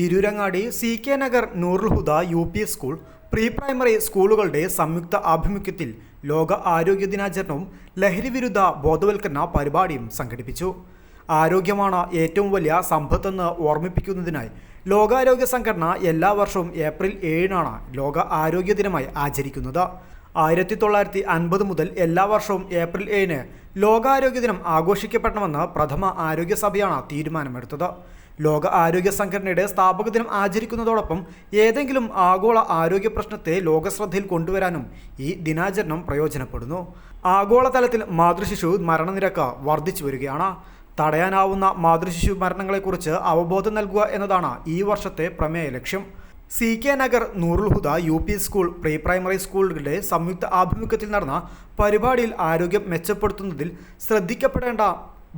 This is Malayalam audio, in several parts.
Tirurangadi C K Nagar Noorul Huda U P school pre primary സ്കൂളുകളുടെ സംയുക്ത ആഭിമുഖ്യത്തിൽ ലോക ആരോഗ്യ ദിനാചരണവും ലഹരിവിരുദ്ധ ബോധവൽക്കരണ പരിപാടിയും സംഘടിപ്പിച്ചു. ആരോഗ്യമാണ് ഏറ്റവും വലിയ സമ്പത്തെന്ന് ഓർമ്മിപ്പിക്കുന്നതിനായി ലോകാരോഗ്യ സംഘടന എല്ലാ വർഷവും ഏപ്രിൽ ഏഴിനാണ് ലോക ആരോഗ്യ ദിനമായി ആചരിക്കുന്നത്. ആയിരത്തി തൊള്ളായിരത്തി അൻപത് മുതൽ എല്ലാ വർഷവും ഏപ്രിൽ ഏഴിന് ലോകാരോഗ്യ ദിനം ആഘോഷിക്കപ്പെടണമെന്ന് പ്രഥമ ആരോഗ്യ സഭയാണ് തീരുമാനമെടുത്തത്. ലോക ആരോഗ്യ സംഘടനയുടെ സ്ഥാപക ദിനം ആചരിക്കുന്നതോടൊപ്പം ഏതെങ്കിലും ആഗോള ആരോഗ്യ പ്രശ്നത്തെ ലോകശ്രദ്ധയിൽ കൊണ്ടുവരാനും ഈ ദിനാചരണം പ്രയോജനപ്പെടുന്നു. ആഗോളതലത്തിൽ മാതൃശിശു മരണനിരക്ക് വർദ്ധിച്ചു വരികയാണ്. തടയാനാവുന്ന മാതൃശിശു മരണങ്ങളെക്കുറിച്ച് അവബോധം നൽകുക എന്നതാണ് ഈ വർഷത്തെ പ്രമേയ ലക്ഷ്യം. C K Nagar Noorul Huda U P school pre primary സ്കൂളുകളുടെ സംയുക്ത ആഭിമുഖ്യത്തിൽ നടന്ന പരിപാടിയിൽ ആരോഗ്യം മെച്ചപ്പെടുത്തുന്നതിൽ ശ്രദ്ധിക്കപ്പെടേണ്ട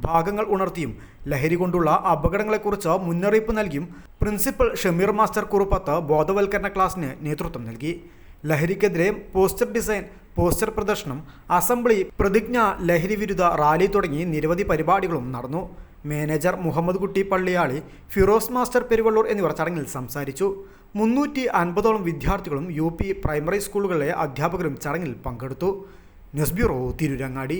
ഭാഗങ്ങൾ ഉണർത്തിയും ലഹരി കൊണ്ടുള്ള അപകടങ്ങളെക്കുറിച്ച് മുന്നറിയിപ്പ് നൽകിയും പ്രിൻസിപ്പൽ ഷമീർ മാസ്റ്റർ കുറുപ്പത്ത് ബോധവൽക്കരണ ക്ലാസ്സിന് നേതൃത്വം നൽകി. ലഹരിക്കെതിരെ പോസ്റ്റർ ഡിസൈൻ പോസ്റ്റർ പ്രദർശനം അസംബ്ലി പ്രതിജ്ഞ ലഹരി വിരുദ്ധ റാലി തുടങ്ങി നിരവധി പരിപാടികളും നടന്നു. മാനേജർ മുഹമ്മദ് കുട്ടി പള്ളിയാളി ഫിറോസ് മാസ്റ്റർ പെരുവള്ളൂർ എന്നിവർ ചടങ്ങിൽ സംസാരിച്ചു. മുന്നൂറ്റി അൻപതോളം വിദ്യാർത്ഥികളും യു പി പ്രൈമറി സ്കൂളുകളിലെ അധ്യാപകരും ചടങ്ങിൽ പങ്കെടുത്തു. News bureau Tirurangadi.